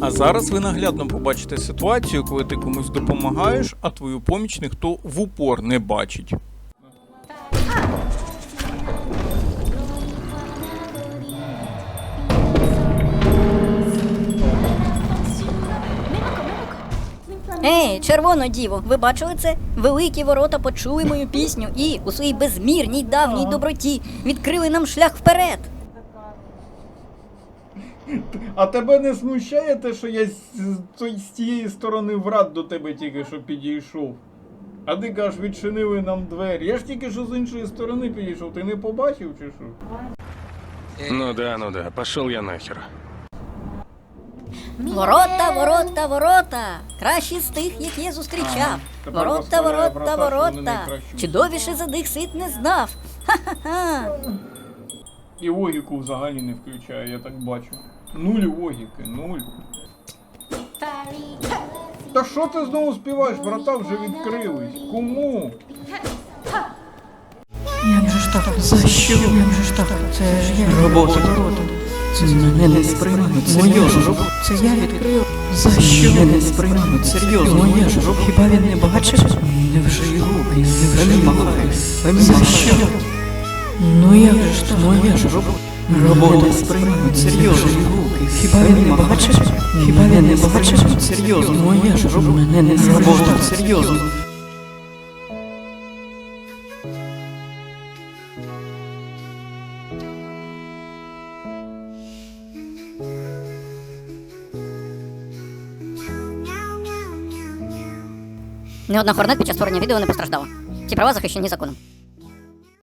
А зараз ви наглядно побачите ситуацію, коли ти комусь допомагаєш, а твою поміч ніхто в упор не бачить. Ей, червоно діво, ви бачили це? Великі ворота почули мою пісню і у своїй безмірній давній доброті відкрили нам шлях вперед. А тебе не смущає те, що я з, з тієї сторони врат до тебе тільки що підійшов? А ти кажеш, відчинили нам двері. Я ж тільки що з іншої сторони підійшов, ти не побачив чи що? Ну да, ну да, пошел я нахер. Ворота, ворота, ворота. Кращі з тих, які я зустрічав. Ага, Ворота, ворота, вони ворота. Чудовіше за них світ не знав. Ха-ха-ха. І логіку взагалі не включає, я так бачу. Нуль логіки, нуль. Та що ти знову співаєш? Врата вже відкрились. Кому? Як же ж так? За що? Як же ж так? Це ж я. Робота. Це мене не сприймають серйозно. Це я відкрив. За що? Мене не сприймають серйозно. Моя ж рук хіба він не бачив? Невже руки, невже махає? За що? Ну як же ж так? Моя ж. Робота сприймають серйозно. Хіба він не бачив? Хіба він не бачив? Серйозно. Моя ж рук. Мене не робота серйозно. Не одна хорнет під час створення відео не постраждала. Ці права захищені законом.